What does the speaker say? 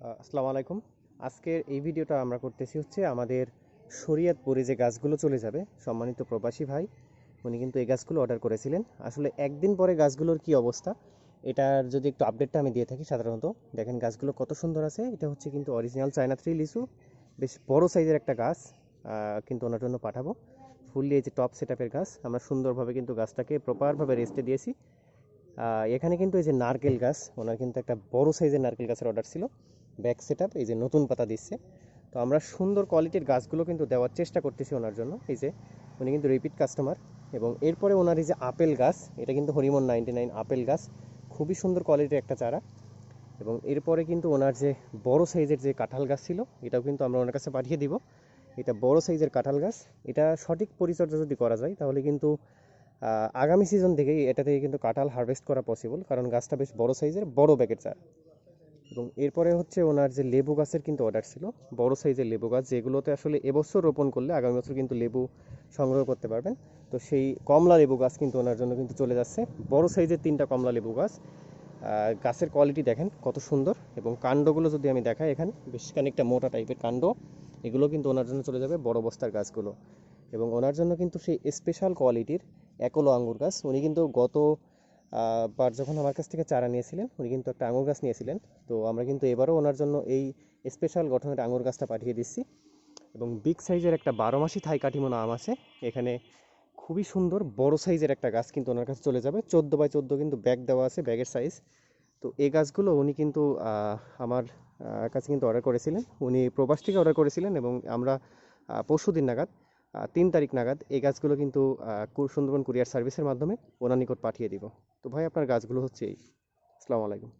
আসসালামু আলাইকুম। আজকের এই ভিডিওটা আমরা করতেছি হচ্ছে আমাদের শরীয়তপুরে যে গাছগুলো চলে যাবে, সম্মানিত প্রবাসী ভাই, উনি কিন্তু এই গাছগুলো অর্ডার করেছিলেন। আসলে একদিন পরে গাছগুলোর কি অবস্থা, এটার যদি একটু আপডেটটা আমি দিয়ে থাকি সাধারণত। দেখেন গাছগুলো কত সুন্দর আছে, এটা হচ্ছে কিন্তু অরিজিনাল চায়না থ্রি লিচু, বেশ বড় সাইজের একটা গাছ কিন্তু ওনার জন্য পাঠাবো। ফুললি এই যে টপ সেটআপের গাছ, আমরা সুন্দরভাবে কিন্তু গাছটাকে প্রপারভাবে রেস্টে দিয়েছি। এখানে কিন্তু এই যে নারকেল গাছ, ওনার কিন্তু একটা বড় সাইজের নারকেল গাছের অর্ডার ছিল। ব্যাক সেট এই যে নতুন পাতা দিচ্ছে। তো আমরা সুন্দর কোয়ালিটির গাছগুলো কিন্তু দেওয়ার চেষ্টা করতেছি ওনার জন্য। এই যে উনি কিন্তু রিপিট কাস্টমার এবং এরপরে ওনার এই যে আপেল গাছ, এটা কিন্তু হরিমন নাইনটি নাইন আপেল গাছ, খুবই সুন্দর কোয়ালিটির একটা চারা। এবং এরপরে কিন্তু ওনার যে বড় সাইজের যে কাঁঠাল গাছ ছিল, এটাও কিন্তু আমরা ওনার কাছে পাঠিয়ে দিব। এটা বড় সাইজের কাঁঠাল গাছ, এটা সঠিক পরিচর্যা যদি করা যায়, তাহলে কিন্তু আগামী সিজন থেকেই এটা থেকে কিন্তু কাঁঠাল হারভেস্ট করা পসিবল কারণ গাছটা বেশ বড় সাইজের বড় ব্যাগের চারা। এবং এরপরে হচ্ছে ওনার যে লেবু গাছের কিন্তু অর্ডার ছিল, বড় সাইজের লেবু গাছ, যেগুলোতে আসলে এবছর রোপণ করলে আগামী বছর কিন্তু লেবু সংগ্রহ করতে পারবেন। তো সেই কমলা লেবু গাছ কিন্তু ওনার জন্য কিন্তু চলে যাচ্ছে। বড় সাইজের তিনটা কমলা লেবু গাছ। গাছের কোয়ালিটি দেখেন কত সুন্দর এবং কাণ্ডগুলো যদি আমি দেখাই এখানে, বেশ খানিকটা মোটা টাইপের কাণ্ড, এগুলো কিন্তু ওনার জন্য চলে যাবে বড় বস্তার গাছগুলো। এবং ওনার জন্য কিন্তু সেই স্পেশাল কোয়ালিটির একলো আঙ্গুর গাছ। উনি কিন্তু গত বার যখন আমার কাছ থেকে চারা নিয়েছিলেন, উনি কিন্তু একটা আঙুর গাছ নিয়েছিলেন। তো আমরা কিন্তু এবারও ওনার জন্য এই স্পেশাল গঠনের আঙুর গাছটা পাঠিয়ে দিচ্ছি। এবং বিগ সাইজের একটা বারো মাসি থাই কাটিমোনা আম আছে। এখানে খুবই সুন্দর বড় সাইজের একটা গাছ কিন্তু ওনার কাছে চলে যাবে। চোদ্দ বাই চোদ্দ কিন্তু ব্যাগ দেওয়া আছে ব্যাগের সাইজ তো এই গাছগুলো উনি কিন্তু আমার কাছে কিন্তু অর্ডার করেছিলেন। উনি প্রবাস থেকে অর্ডার করেছিলেন এবং আমরা পরশু দিন নাগাদ তিন তারিখ নাগাদ এই গাছগুলো কিন্তু সুন্দরবন কুরিয়ার সার্ভিসের মাধ্যমে ওনার নিকট পাঠিয়ে দিব। তো ভাই, আপনার গাছগুলো হচ্ছে এই। আসসালামু আলাইকুম।